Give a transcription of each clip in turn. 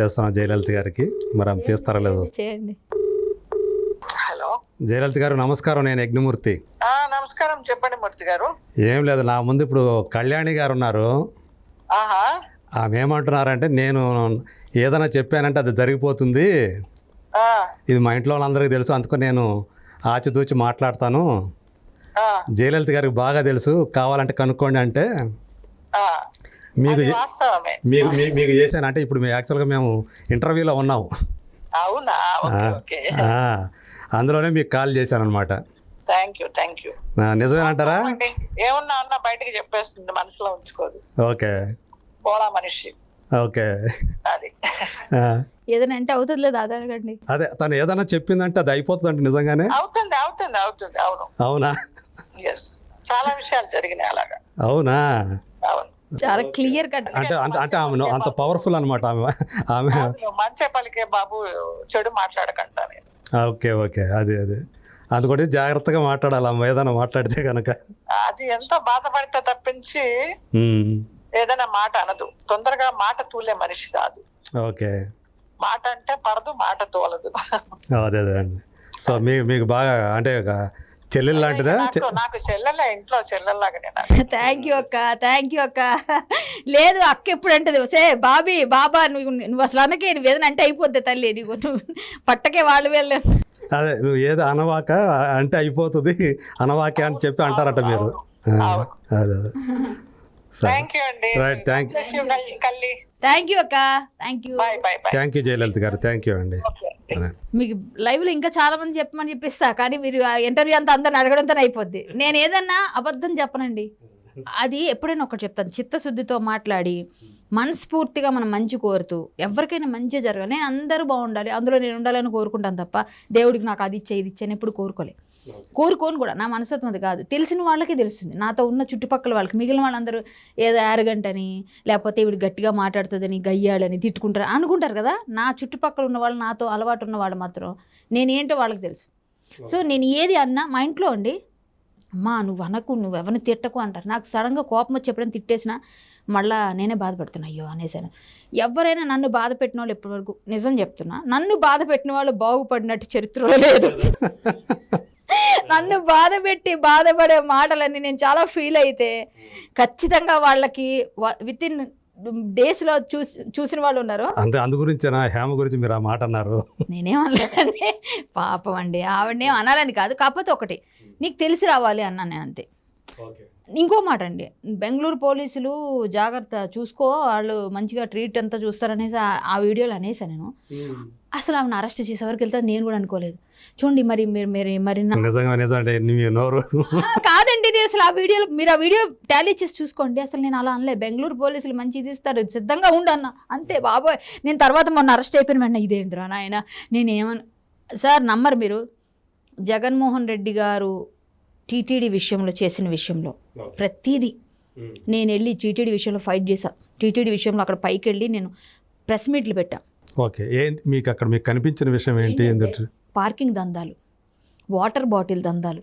చేస్తున్నాం జయలలిత గారికి? మరి ఆమె తీస్తారా లేదో? చేయండి. హలో. జయలలిత గారు నమస్కారం. నేను యజ్ఞమూర్తి. ఆ, నమస్కారం. చెప్పండి మూర్తి గారు. ఏం లేదు నా ముందు ఇప్పుడు కళ్యాణి గారు ఉన్నారు. ఆహా. ఆమె ఏమంటున్నారంటే నేను ఏదైనా చెప్పానంటే అది జరిగిపోతుంది. ఆ, ఇది మా ఇంట్లో వాళ్ళందరికీ తెలుసు అందుకని నేను ఆచితూచి మాట్లాడతాను. ఆ, జయలలిత గారికి బాగా తెలుసు కావాలంటే కనుక్కోండి అంటే. ఆ. మీకు మీకు మీ- మీకు చేశాను. అంటే ఇప్పుడు మేము యాక్చువల్గా మేము ఇంటర్వ్యూలో ఉన్నాము. అవునా? Okay okay. ఆ, అందులోనే మీకు కాల్ చేశాను అనమాట థ్యాంక్ యూ థ్యాంక్ యూ. నిజమేనంటారా అంటే ఏమున్నా అన్న బయటకు చెప్పేస్తుంది మనసులో ఉంచుకోదు. ఓకే. పోలా మనిషి. ఓకే. అది. ఏదైనా అంటే అవుతుంది లేదా అది అడగండి. అదే తను ఏదైనా చెప్పిందంటే అది అయిపోతుందంటే నిజంగానే? అవుతుంది అవుతుంది అవుతుంది అవును. అవునా? చాలా విషయాలు జరిగినాయి అలాగా. అవును? చాలా క్లియర్ కట్ అంటే అంటే ఆమె అంత పవర్ఫుల్ అనమాట ఆమె. ఆమె మంచే పలికే బాబు చెడు మాట్లాడకంటా ఓకే ఓకే. అదే అదే. అందుకని జాగ్రత్తగా మాట్లాడాలి అమ్మ. ఏదైనా మాట్లాడితే కనుక అది ఎంతో బాధపడితే తప్పించి ఏదైనా మాట అనదు. తొందరగా మాట తూలే మనిషి కాదు. ఓకే. మాట అంటే పడదు మాట తోలదు. అదే అదే అండి. సో మీ మీకు బాగా అంటే ఒక చెల్లెలు లాంటిదా నాకు నాకు చెల్లెలే ఇంట్లో చెల్లెల్లాగా నేను థ్యాంక్ యూ అక్క థ్యాంక్ యూ అక్క. లేదు అక్క ఎప్పుడు అంటది సే బాబీ బాబా నువ్వు నువ్వు అసలు అనకే నువ్వు ఏదైనా అంటే అయిపోద్ది తల్లి నీకు నువ్వు పట్టకే వాళ్ళు వెళ్ళ అదే నువ్వు ఏదో అనవాక అంటే అయిపోతుంది అనవాకే అని చెప్పి అంటారట మీరు. ఆ, అదే అదే. సరే. థ్యాంక్ యూ అండి. రైట్ థ్యాంక్ కల్లి. థ్యాంక్ యూ అక్క thank you bye bye bye thank you Jayalalitha గారు థ్యాంక్ యూ అండి. ఓకే మీకు లైవ్లో ఇంకా చాలా మంది చెప్పమని చెప్పిస్తా కానీ మీరు ఇంటర్వ్యూ అంతా అందరిని అడగడంతో అయిపోద్ది. నేను ఏదన్నా అబద్ధం చెప్పనండి. అది ఎప్పుడైనా ఒకటి చెప్తాను. చిత్తశుద్ధితో మాట్లాడి మనస్ఫూర్తిగా మనం మంచి కోరుతూ ఎవరికైనా మంచి జరగాలి. నేను అందరూ బాగుండాలి. అందులో నేను ఉండాలని కోరుకుంటాను తప్ప దేవుడికి నాకు అది ఇచ్చే ఇది ఇచ్చే అని ఎప్పుడు కోరుకోలే. కోరుకోను కూడా. నా మనస్తత్వం అది కాదు. తెలిసిన వాళ్ళకే తెలుస్తుంది. నాతో ఉన్న చుట్టుపక్కల వాళ్ళకి మిగిలిన వాళ్ళందరూ ఏదో అని లేకపోతే ఇవిడు గట్టిగా మాట్లాడుతుందని గయ్యాడని తిట్టుకుంటారు అనుకుంటారు కదా? నా చుట్టుపక్కల ఉన్న వాళ్ళు నాతో అలవాటు ఉన్న వాళ్ళు మాత్రం నేనేంటో వాళ్ళకి తెలుసు. సో నేను ఏది అన్నా మా ఇంట్లో అండి అమ్మా నువ్వు అనకు నువ్వు ఎవరిని తిట్టకు అంటారు. నాకు సడన్గా కోపం వచ్చి ఎప్పుడైనా తిట్టేసినా మళ్ళా నేనే బాధపడుతున్నా అయ్యో అనేసాను. ఎవరైనా నన్ను బాధ పెట్టిన వాళ్ళు ఇప్పటివరకు నిజం చెప్తున్నా నన్ను బాధ పెట్టిన వాళ్ళు బాగుపడినట్టు చరిత్రలో లేదు. నన్ను బాధ పెట్టి బాధపడే మాటలన్నీ నేను చాలా ఫీల్ అయితే ఖచ్చితంగా వాళ్ళకి విత్ ఇన్ డేస్లో చూసి చూసిన వాళ్ళు ఉన్నారు? అంటే అందు గురించేనా? హేమ గురించి మీరు ఆ మాట అన్నారు. నేనేమనలేదండి పాపం అండి. ఆవిడనేం అనాలని కాదు. కాకపోతే ఒకటి నీకు తెలిసి రావాలి అన్నాను నేను అంతే. ఇంకో మాట అండి బెంగళూరు పోలీసులు జాగ్రత్త చూసుకో వాళ్ళు మంచిగా ట్రీట్ అంతా చూస్తారనేసి ఆ- ఆ వీడియోలో అనేసా నేను. అసలు ఆమెను అరెస్ట్ చేసే వరకు వెళ్తే నేను కూడా అనుకోలేదు. చూడండి మరి మీరు మీరు మరి కాదండి అసలు ఆ వీడియోలో మీరు ఆ వీడియో టాలీ చేసి చూసుకోండి అసలు నేను అలా అనలే. బెంగళూరు పోలీసులు మంచి ఇది ఇస్తారు సిద్ధంగా ఉండన్న అంతే బాబోయ్. నేను తర్వాత మొన్న అరెస్ట్ అయిపోయిన వెంటనే ఇదేంద్రా నాయన నేనేమను సార్ నమ్మరు మీరు. జగన్మోహన్ రెడ్డి గారు టీటీడీ విషయంలో చేసిన విషయంలో ప్రతిదీ నేను వెళ్ళి టీటీడీ విషయంలో ఫైట్ చేశా. టీటీడీ విషయంలో అక్కడ పైకి వెళ్ళి నేను ప్రెస్ మీట్లు పెట్టా. ఓకే. ఏంటి మీకు అక్కడ మీకు కనిపించిన విషయం ఏంటి? పార్కింగ్ దందాలు వాటర్ బాటిల్ దందాలు.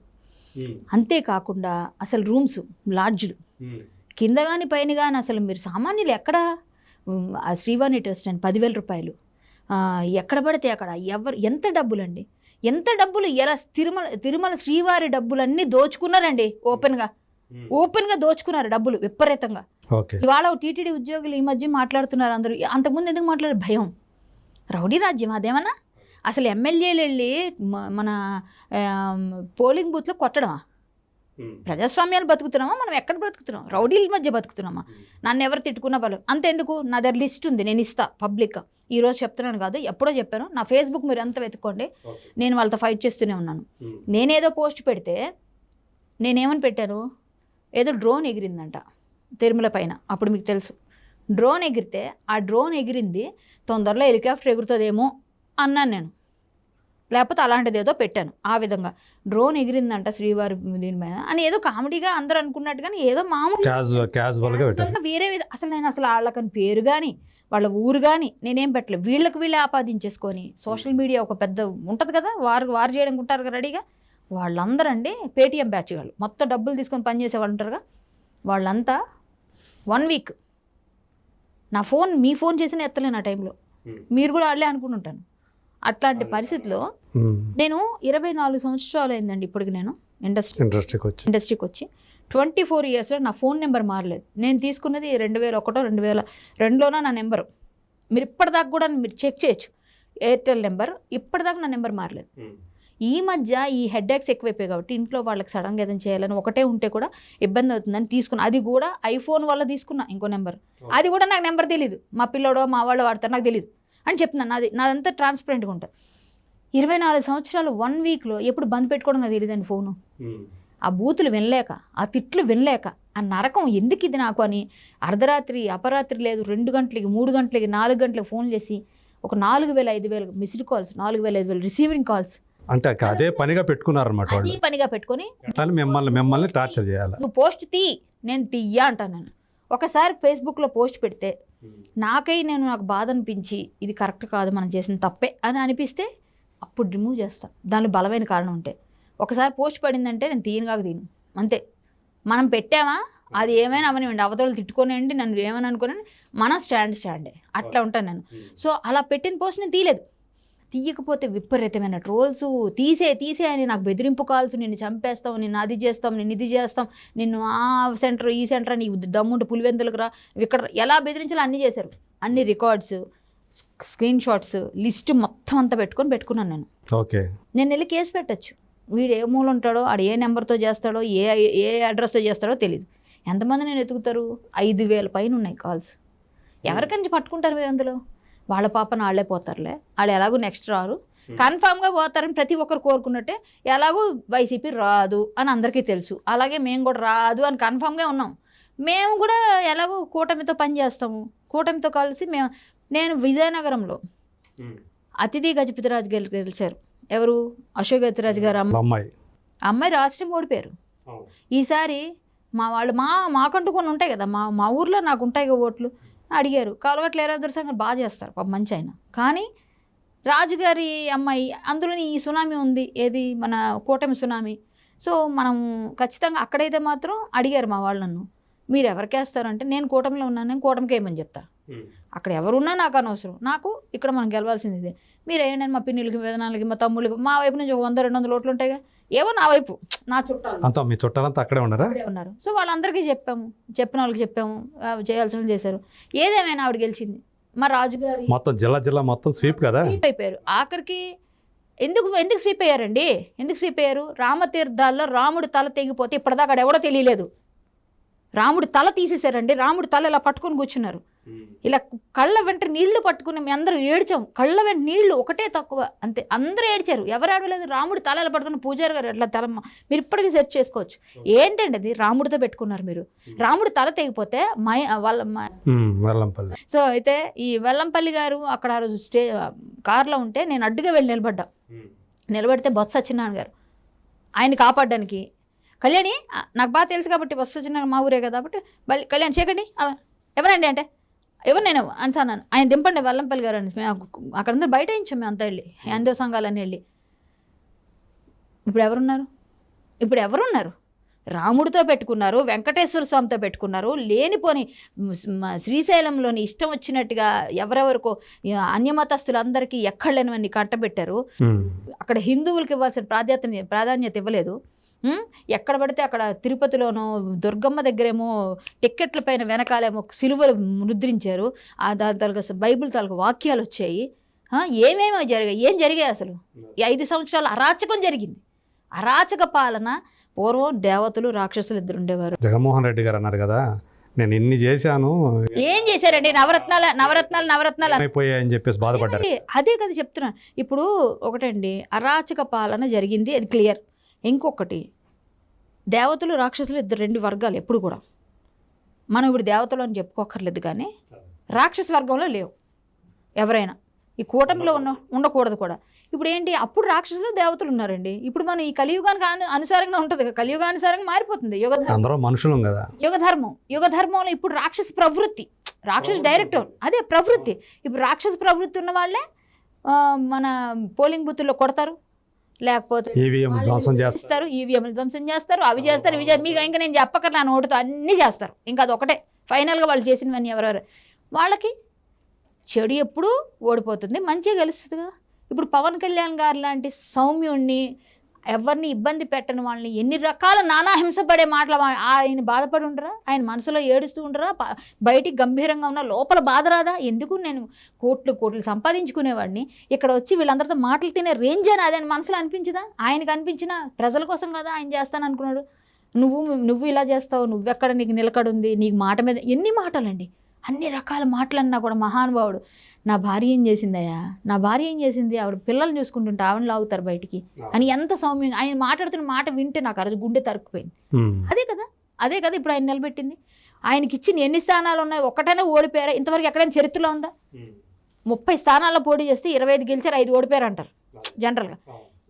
అంతేకాకుండా అసలు రూమ్స్ లాడ్జ్లు. కింద కానీ పైన కానీ అసలు మీరు సామాన్యులు ఎక్కడ? శ్రీవాణి ట్రస్ట్ అండి పదివేల రూపాయలు. ఎక్కడ పడితే అక్కడ? ఎవరు? ఎంత డబ్బులండి? ఎంత డబ్బులు ఎలా తిరుమల తిరుమల శ్రీవారి డబ్బులన్నీ దోచుకున్నారండి ఓపెన్గా. ఓపెన్గా దోచుకున్నారు డబ్బులు విపరీతంగా. ఓకే. ఇవాళ టీటీడీ ఉద్యోగులు ఈ మధ్య మాట్లాడుతున్నారు అందరూ. అంతకుముందు ఎందుకు మాట్లాడారు? భయం. రౌడీ రాజ్యం అదేమన్నా? అసలు ఎమ్మెల్యేలు వెళ్ళి మ- మన పోలింగ్ బూత్లో కొట్టడమా? ప్రజాస్వామ్యాలు బతుకుతున్నామా? మనం ఎక్కడ బతుకుతున్నాం? రౌడీల మధ్య బతుకుతున్నామా? నన్ను ఎవరు తిట్టుకున్న బలం అంతెందుకు? నా దగ్గర లిస్ట్ ఉంది నేను ఇస్తా పబ్లిక్. ఈరోజు చెప్తున్నాను కాదు ఎప్పుడో చెప్పాను. నా ఫేస్బుక్ మీరు ఎంత వెతుక్కోండి. నేను వాళ్ళతో ఫైట్ చేస్తూనే ఉన్నాను. నేనేదో పోస్ట్ పెడితే నేనేమని పెట్టాను? ఏదో డ్రోన్ ఎగిరిందంట తిరుమల పైన అప్పుడు మీకు తెలుసు. డ్రోన్ ఎగిరితే ఆ డ్రోన్ ఎగిరింది తొందరలో హెలికాప్టర్ ఎగురుతుందేమో అన్నాను నేను. లేకపోతే అలాంటిది ఏదో పెట్టాను ఆ విధంగా. డ్రోన్ ఎగిరిందంట శ్రీవారి దీని మీద. అని ఏదో కామెడీగా అందరూ అనుకున్నట్టు కానీ ఏదో మామూలు వేరే అసలు నేను అసలు వాళ్ళకని పేరు కానీ వాళ్ళ ఊరు కానీ నేనేం పెట్టలేదు. వీళ్ళకి వీళ్ళే ఆపాదించేసుకొని సోషల్ మీడియా ఒక పెద్ద ఉంటుంది కదా వారు వారు చేయడానికి ఉంటారు కదా రెడీగా. వాళ్ళందరూ అండి పేటీఎం బ్యాచ్ వాళ్ళు మొత్తం డబ్బులు తీసుకొని పనిచేసే వాళ్ళు ఉంటారుగా. వాళ్ళంతా వన్ వీక్ నా ఫోన్ మీ ఫోన్ చేసిన ఎత్తలేను ఆ టైంలో. మీరు కూడా వాళ్ళే అనుకుని ఉంటాను అట్లాంటి పరిస్థితిలో నేను ఇరవై నాలుగు సంవత్సరాలు అయిందండి ఇప్పటికి నేను ఇండస్ట్రీ. ఇంట్రెస్ట్కి వచ్చి. ఇండస్ట్రీకి వచ్చి. ట్వంటీ ఫోర్ ఇయర్స్లో నా ఫోన్ నెంబర్ మారలేదు. నేను తీసుకున్నది రెండు వేల ఒకటో రెండు వేల రెండులోన నా నెంబరు. మీరు ఇప్పటిదాకా కూడా మీరు చెక్ చేయొచ్చు. ఎయిర్టెల్ నెంబర్ ఇప్పటిదాకా నా నెంబర్ మారలేదు. ఈ మధ్య ఈ హెడ్ యాక్స్ ఎక్కువైపోయాయి కాబట్టి ఇంట్లో వాళ్ళకి సడన్గా ఏదైనా చేయాలని ఒకటే ఉంటే కూడా ఇబ్బంది అవుతుందని తీసుకున్నా. అది కూడా ఐఫోన్ వల్ల తీసుకున్నా ఇంకో నెంబర్. అది కూడా నాకు నెంబర్ తెలియదు మా పిల్లోడో మా వాళ్ళు వాడతారు నాకు తెలియదు అని చెప్తున్నాను నాది నాదంతా ట్రాన్స్పరెంట్గా ఉంటుంది. ఇరవై నాలుగు సంవత్సరాలు వన్ వీక్లో ఎప్పుడు బంద్ పెట్టుకోవడం నాకు తెలియదండి ఫోను. ఆ బూతులు వినలేక ఆ తిట్లు వినలేక ఆ నరకం ఎందుకు ఇది నాకు అని అర్ధరాత్రి అపరాత్రి లేదు రెండు గంటలకి మూడు గంటలకి నాలుగు గంటలకు ఫోన్ చేసి ఒక నాలుగు వేల ఐదు వేల మిస్డ్ కాల్స్ నాలుగు వేల ఐదు వేల రిసీవింగ్ కాల్స్ అంటే అదే పనిగా పెట్టుకున్నారన్నమాట అది వాళ్ళు. పనిగా పెట్టుకొని మిమ్మల్ని మిమ్మల్ని టార్చర్ చేయాలి. నువ్వు పోస్ట్ తీ నేను తీయ్యా అంటాను నేను. ఒకసారి ఫేస్బుక్లో పోస్ట్ పెడితే నాకై నేను నాకు బాధ అనిపించి ఇది కరెక్ట్ కాదు మనం చేసిన తప్పే అని అనిపిస్తే అప్పుడు రిమూవ్ చేస్తా. దానిలో బలమైన కారణం ఉంటే. ఒకసారి పోస్ట్ పడిందంటే నేను తీయనుగాక తీను అంతే. మనం పెట్టామా? అది ఏమైనా అవనివ్వండి అవతలు తిట్టుకోనివ్వండి నన్ను ఏమైనా అనుకోని మనం స్టాండ్ స్టాండే అట్లా ఉంటాను నేను. సో అలా పెట్టిన పోస్ట్ నేను తీయలేదు. తీయకపోతే విపరీతమైన ట్రోల్స్. తీసే తీసే అని నాకు బెదిరింపు కాల్స్ నిన్ను చంపేస్తాం నిన్ను అది చేస్తాం నిన్ను ఇది చేస్తాం నిన్ను ఆ సెంటర్ ఈ సెంటర్ నీకు దమ్ముంటే పులివెందులకు రా. ఇక్కడ ఎలా బెదిరించాలో అన్నీ చేశారు. అన్ని రికార్డ్స్ స్క్రీన్ షాట్స్ లిస్ట్ మొత్తం అంతా పెట్టుకొని పెట్టుకున్నాను నేను. ఓకే. నేను వెళ్ళి కేసు పెట్టచ్చు. వీడు ఏ మూల ఉంటాడో ఆడు ఏ నెంబర్తో చేస్తాడో ఏ ఏ అడ్రస్తో చేస్తాడో తెలియదు ఎంతమంది నేను ఎతుకుతారు? ఐదు వేల పైన ఉన్నాయి కాల్స్. ఎవరికైనా పట్టుకుంటారు మీరు అందులో? వాళ్ళ పాపన వాళ్ళే పోతారులే. వాళ్ళు ఎలాగో నెక్స్ట్ రారు. కన్ఫామ్గా పోతారని ప్రతి ఒక్కరు కోరుకున్నట్టే ఎలాగో వైసీపీ రాదు అని అందరికీ తెలుసు. అలాగే మేము కూడా రాదు అని కన్ఫామ్గా ఉన్నాం. మేము కూడా ఎలాగో కూటమితో పనిచేస్తాము కూటమితో కలిసి మేము నేను విజయనగరంలో అతిథి గజపతిరాజు గెలి గెలిచారు. ఎవరు? అశోక్ గజపతిరాజు గారు అమ్మ. అమ్మాయి. అమ్మాయి రాష్ట్రం ఓడిపోయారు ఈసారి మా వాళ్ళు మా మాకంటూ కొన్ని ఉంటాయి కదా మా మా ఊర్లో నాకు ఉంటాయి కదా ఓట్లు. అడిగారు. కాలుగట్ల ఏరాదర్ సంఘం బాగా చేస్తారు పాప మంచి ఆయన. కానీ రాజుగారి అమ్మాయి అందులోని ఈ సునామీ ఉంది. ఏది? మన కూటమి సునామీ. సో మనం ఖచ్చితంగా అక్కడైతే మాత్రం అడిగారు మా వాళ్ళు నన్ను. మీరు ఎవరికి వేస్తారంటే నేను కూటమిలో ఉన్నాను నేను కూటమికి ఏమని చెప్తాను అక్కడ ఎవరున్నా నాకు అనవసరం. నాకు ఇక్కడ మనం గెలవాల్సింది ఇదే మీరు ఏంటంటే మా పిన్నులకి వేదనాలకి మా తమ్ముళ్ళకి మా వైపు నుంచి ఒక వంద రెండు వందల ఓట్లు ఉంటాయిగా? ఏవో నా వైపు నా చుట్టాలు. అంతా మీ చుట్టాలంతా అక్కడే ఉన్నారా? ఉన్నారు. సో వాళ్ళందరికీ చెప్పాము. చెప్పిన వాళ్ళకి చెప్పాము. చేయాల్సిన చేశారు. ఏదేమైనా ఆవిడ గెలిచింది. మా రాజుగారి మొత్తం జిల్లా జిల్లా మొత్తం స్వీప్ కదా? స్వీప్ అయిపోయారు. ఆఖరికి ఎందుకు ఎందుకు స్వీప్ అయ్యారండి? ఎందుకు స్వీప్ అయ్యారు? రామతీర్థాల్లో రాముడి తల తెగిపోతే ఇప్పటిదాకా ఎవడో తెలియలేదు. రాముడి తల తీసేశారండి. రాముడి తల ఇలా పట్టుకొని కూర్చున్నారు. ఇలా కళ్ళ వెంట నీళ్ళు పట్టుకుని మేము అందరూ ఏడ్చాం. కళ్ళ వెంట నీళ్ళు ఒకటే తక్కువ. అంతే అందరూ ఏడ్చారు. ఎవరు ఏడవలేదు. రాముడి తల ఇలా పట్టుకుని పూజారి గారు ఎట్లా తల మీరు ఇప్పటికీ సెర్చ్ చేసుకోవచ్చు. ఏంటండి అది? రాముడితో పెట్టుకున్నారు మీరు. రాముడి తల తెగిపోతే మై వాళ్ళ వెల్లంపల్లి. సో అయితే ఈ వెల్లంపల్లి గారు అక్కడ ఆ రోజు స్టే కార్లో ఉంటే నేను అడ్డుగా వెళ్ళి నిలబడ్డా. నిలబడితే బొత్స సత్యనారాయణ గారు. ఆయన కాపాడడానికి. కళ్యాణి నాకు బాగా తెలుసు కాబట్టి బొత్స సత్యనారాయణ మా ఊరే కదా కాబట్టి కళ్యాణ్ చేయకండి. ఎవరండి అంటే? ఎవరు నేను అని అన్నాను. ఆయన దింపండి వెల్లంపల్లి గారు అని. మేము అక్కడందరూ బయట ఇచ్చాం మేము అంతా వెళ్ళి. హిందూ సంఘాలన్నీ వెళ్ళి. ఇప్పుడు ఎవరున్నారు? ఇప్పుడు ఎవరున్నారు? రాముడితో పెట్టుకున్నారు వెంకటేశ్వర స్వామితో పెట్టుకున్నారు. లేనిపోని శ్రీశైలంలోని ఇష్టం వచ్చినట్టుగా ఎవరెవరికో అన్యమతస్తులందరికీ ఎక్కడ లేనివన్నీ కట్టబెట్టారు. అక్కడ హిందువులకి ఇవ్వాల్సిన ప్రాధాన్యత ప్రాధాన్యత ఇవ్వలేదు? ఎక్కడ పడితే అక్కడ తిరుపతిలోనో దుర్గమ్మ దగ్గరేమో టిక్కెట్ల పైన వెనకాలేమో సిలువలు ముద్రించారు. ఆ దాని తాలూకా బైబిల్ తాలూకా వాక్యాలు వచ్చాయి. ఏమేమో జరిగాయి? ఏం జరిగాయి అసలు? ఈ ఐదు సంవత్సరాలు అరాచకం జరిగింది. అరాచక పాలన పూర్వం దేవతలు రాక్షసులు ఇద్దరు ఉండేవారు. జగన్మోహన్ రెడ్డి గారు అన్నారు కదా నేను ఇన్ని చేశాను. ఏం చేశారండి? నవరత్నాల నవరత్నాలు నవరత్నాలు. అయిపోయాయని చెప్పేసి బాధపడ్డారు. అదే- అదే కదా చెప్తున్నాను ఇప్పుడు ఒకటండి అరాచక పాలన జరిగింది అది క్లియర్. ఇంకొకటి దేవతలు రాక్షసులు ఇద్దరు రెండు వర్గాలు ఎప్పుడు కూడా. మనం ఇప్పుడు దేవతలు అని చెప్పుకోకర్లేదు కానీ రాక్షస వర్గంలో లేవు. ఎవరైనా. ఈ కూటమిలో ఉన్న ఉండకూడదు కూడా. ఇప్పుడు ఏంటి? అప్పుడు రాక్షసులు దేవతలు ఉన్నారండి. ఇప్పుడు మనం ఈ కలియుగానికి అను అనుసారంగా ఉంటుంది కదా, కలియుగానుసారంగా మారిపోతుంది. యుగ మనుషులం కదా. యుగధర్మం యుగధర్మంలో ఇప్పుడు రాక్షస ప్రవృత్తి. రాక్షస డైరెక్ట్ అదే ప్రవృత్తి. ఇప్పుడు రాక్షస ప్రవృత్తి ఉన్న వాళ్ళే మన పోలింగ్ బూతుల్లో కొడతారు. లేకపోతే ఈవీఎం ధ్వంసం చేస్తారు. చేస్తారు? ఈవీఎంలు ధ్వంసం చేస్తారు? అవి చేస్తారు ఇవి మీకు ఇంకా నేను చెప్పక నా నోటితో అన్నీ చేస్తారు. ఇంకా అది ఒకటే. ఫైనల్గా వాళ్ళు చేసినవన్నీ ఎవరెవరు? వాళ్ళకి చెడు ఎప్పుడు ఓడిపోతుంది. మంచిగా గెలుస్తుంది కదా. ఇప్పుడు పవన్ కళ్యాణ్ గారు లాంటి సౌమ్యుణ్ణి ఎవరిని ఇబ్బంది పెట్టని వాళ్ళని ఎన్ని రకాల నానా హింసపడే మాటలు ఆయన బాధపడి ఉండరా? ఆయన మనసులో ఏడుస్తూ ఉండరా? బయటికి గంభీరంగా ఉన్న లోపల బాధ రాదా? ఎందుకు నేను కోట్లు కోట్లు సంపాదించుకునేవాడిని? ఇక్కడ వచ్చి వీళ్ళందరితో మాటలు తినే రేంజ్ అని అదే మనసులో అనిపించదా? ఆయనకు అనిపించిన ప్రజల కోసం కదా ఆయన చేస్తాను అనుకున్నాడు. నువ్వు నువ్వు ఇలా చేస్తావు. నువ్వెక్కడ నీకు నిలకడుంది? నీకు మాట మీద ఎన్ని మాటలండి? అన్ని రకాల మాటలన్నా కూడా మహానుభావుడు నా భార్య ఏం చేసిందయ్యా? నా భార్య ఏం చేసింది? ఆవిడ పిల్లల్ని చూసుకుంటుంటే ఆవిడ లాగుతారు బయటికి. అని ఎంత సౌమ్యంగా ఆయన మాట్లాడుతున్న మాట వింటే నాకు అరదు గుండె తరుక్కుపోయింది. అదే కదా అదే కదా ఇప్పుడు ఆయన నిలబెట్టింది. ఆయనకి ఇచ్చిన ఎన్ని స్థానాలు ఉన్నాయి ఒక్కటైనా ఓడిపోయారా? ఇంతవరకు ఎక్కడైనా చరిత్రలో ఉందా? ముప్పై స్థానాల్లో పోటీ చేస్తే ఇరవై ఐదు గెలిచారు ఐదు ఓడిపోయారు అంటారు జనరల్గా.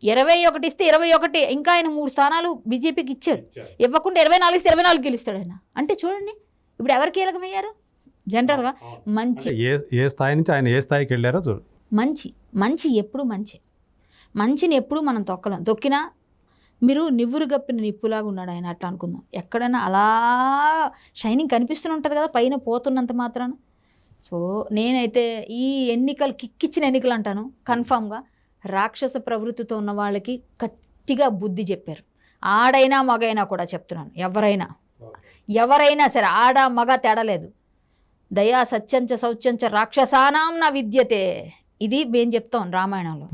ఇరవై ఒకటి ఇస్తే ఇరవై ఒకటి ఇంకా ఆయన మూడు స్థానాలు బీజేపీకి ఇచ్చాడు. ఇవ్వకుండా ఇరవై నాలుగు ఇస్తే ఇరవై నాలుగు గెలుస్తాడు ఆయన. అంటే చూడండి ఇప్పుడు ఎవరు కీలకమయ్యారు? జనరల్గా మంచి ఏ ఏ స్థాయి నుంచి ఆయన ఏ స్థాయికి వెళ్ళారో చూడు. మంచి మంచి ఎప్పుడు మంచి. మంచిని ఎప్పుడు మనం తొక్కలేం. తొక్కినా మీరు నివ్వురు గప్పిన నిప్పులాగా ఉన్నాడు ఆయన అట్లా అనుకుందాం. ఎక్కడైనా అలా షైనింగ్ కనిపిస్తూనే ఉంటుంది కదా పైన పోతున్నంత మాత్రాన. సో నేనైతే ఈ ఎన్నికలు కిక్కిచ్చిన ఎన్నికలు అంటాను కన్ఫామ్గా రాక్షస ప్రవృత్తితో ఉన్న వాళ్ళకి గట్టిగా బుద్ధి చెప్పారు. ఆడైనా మగైనా కూడా చెప్తున్నాను ఎవరైనా. ఎవరైనా సరే ఆడ మగ తేడలేదు దయా సత్యంచ శౌచంచ రాక్షసానాం నా విద్యతే. ఇది మేము చెప్తాం రామాయణంలో.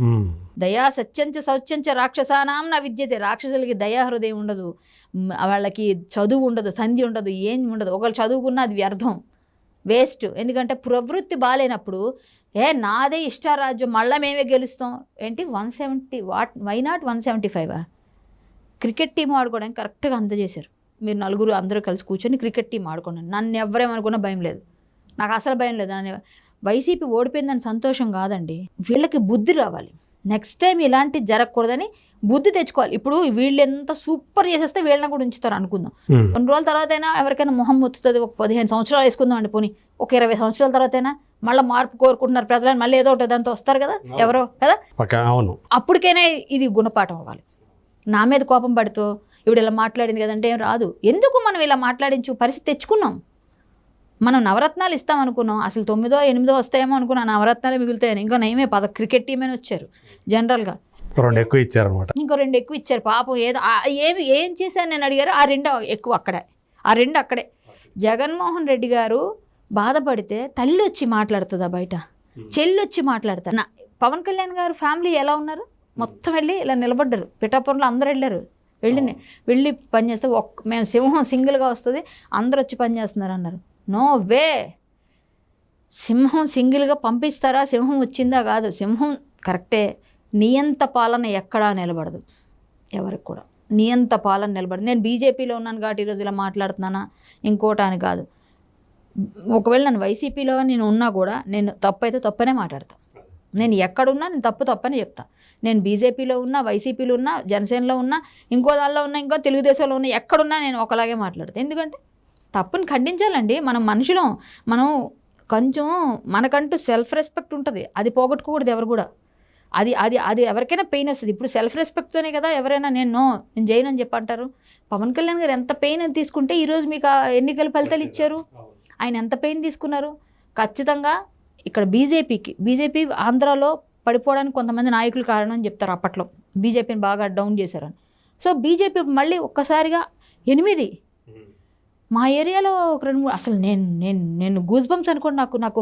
దయా సత్యంచ శౌచంచ రాక్షసానాం నా విద్యతే. రాక్షసులకి దయా హృదయం ఉండదు. వాళ్ళకి చదువు ఉండదు సంధి ఉండదు ఏం ఉండదు. ఒకళ్ళు చదువుకున్నా అది వ్యర్థం. వేస్ట్. ఎందుకంటే ప్రవృత్తి బాగాలేనప్పుడు ఏ నాదే ఇష్టారాజ్యం మళ్ళీ మేమే గెలుస్తాం. ఏంటి? One seventy what why not one seventy ఫైవా? Cricket team ఆడుకోవడానికి కరెక్ట్గా అందజేశారు. మీరు నలుగురు అందరూ కలిసి కూర్చొని క్రికెట్ టీం ఆడుకోండి. నన్ను ఎవరేమనుకున్నా భయం లేదు. నాకు అసలు భయం లేదు. నన్ను వైసీపీ ఓడిపోయిందని సంతోషం కాదండి. వీళ్ళకి బుద్ధి రావాలి. నెక్స్ట్ టైం ఇలాంటి జరగకూడదని బుద్ధి తెచ్చుకోవాలి. ఇప్పుడు వీళ్ళు ఎంత సూపర్ చేసేస్తే వీళ్ళని కూడా ఉంచుతారు అనుకుందాం. కొన్ని రోజుల తర్వాత అయినా ఎవరికైనా మొహం ముత్తుతుంది. ఒక పదిహేను సంవత్సరాలు వేసుకుందాం అండి పోనీ. ఒక ఇరవై సంవత్సరాల తర్వాత అయినా మళ్ళీ మార్పు కోరుకుంటున్నారు ప్రజలని. మళ్ళీ ఏదో ఒకటి దాంతో వస్తారు కదా. ఎవరో కదా. అవును. అప్పటికైనా ఇది గుణపాఠం అవ్వాలి. నా మీద కోపం పడుతూ ఇవిడ ఇలా మాట్లాడింది కదంటే ఏం రాదు. ఎందుకు మనం ఇలా మాట్లాడించు? పరిస్థితి తెచ్చుకున్నాం. మనం నవరత్నాలు ఇస్తాం అనుకున్నాం. అసలు తొమ్మిదో ఎనిమిదో వస్తాయేమో అనుకున్నా. నవరత్నాలు మిగులుతాయని. ఇంకా నయమే పద క్రికెట్ టీం అని వచ్చారు జనరల్గా రెండు ఎక్కువ ఇచ్చారనమాట ఇంకో రెండు ఎక్కువ ఇచ్చారు. పాపం ఏదో ఏమి ఏం చేశాను నేను అడిగారు. ఆ రెండు ఎక్కువ అక్కడే. ఆ రెండు అక్కడే. జగన్మోహన్ రెడ్డి గారు బాధపడితే తల్లి వచ్చి మాట్లాడుతుందా బయట? చెల్లి వచ్చి మాట్లాడతా నా పవన్ కళ్యాణ్ గారు ఫ్యామిలీ ఎలా ఉన్నారు? మొత్తం వెళ్ళి ఇలా నిలబడ్డారు. పిఠాపురంలో అందరూ వెళ్ళారు. వెళ్ళి వెళ్ళి పని చేస్తే ఒక్క మేము సింహం సింగిల్గా వస్తుంది. అందరూ వచ్చి పని చేస్తున్నారు అన్నారు. No way. సింహం సింగిల్గా పంపిస్తారా? సింహం వచ్చిందా కాదు. సింహం కరెక్టే. నియంత పాలన ఎక్కడా నిలబడదు. ఎవరికి కూడా. నియంత పాలన నిలబడదు. నేను బీజేపీలో ఉన్నాను కాబట్టి ఈరోజు ఇలా మాట్లాడుతున్నానా? ఇంకోటాని కాదు. ఒకవేళ నన్ను వైసీపీలో నేను ఉన్నా కూడా నేను తప్పు అయితే తప్పనే మాట్లాడతా. నేను ఎక్కడున్నా నేను తప్పు తప్పని చెప్తా. నేను బీజేపీలో ఉన్నా వైసీపీలో ఉన్నా జనసేనలో ఉన్నా ఇంకో దానిలో ఉన్నా ఇంకో తెలుగుదేశంలో ఉన్నా ఎక్కడున్నా నేను ఒకలాగే మాట్లాడతాను ఎందుకంటే తప్పుని ఖండించాలండి. మనం మనుషులం. మనం కొంచెం మనకంటూ సెల్ఫ్ రెస్పెక్ట్ ఉంటుంది. అది పోగొట్టుకోకూడదు ఎవరు కూడా. అది అది అది ఎవరికైనా పెయిన్ వస్తుంది. ఇప్పుడు సెల్ఫ్ రెస్పెక్ట్తోనే కదా ఎవరైనా నేను నో నేను చేయను అని చెప్పంటారు పవన్ కళ్యాణ్ గారు ఎంత పెయిన్ తీసుకుంటే ఈరోజు మీకు ఆ ఎన్నికల ఫలితాలు ఇచ్చారు. ఆయన ఎంత పెయిన్ తీసుకున్నారు? ఖచ్చితంగా ఇక్కడ బీజేపీకి బీజేపీ ఆంధ్రాలో పడిపోవడానికి కొంతమంది నాయకులు కారణం అని చెప్తారు అప్పట్లో. బీజేపీని బాగా డౌన్ చేశారని. సో బీజేపీ మళ్ళీ ఒక్కసారిగా ఎనిమిది మా ఏరియాలో ఒక రెండు మూడు అసలు నేను నేను నేను గూస్ బంప్స్ అనుకోండి నాకు నాకు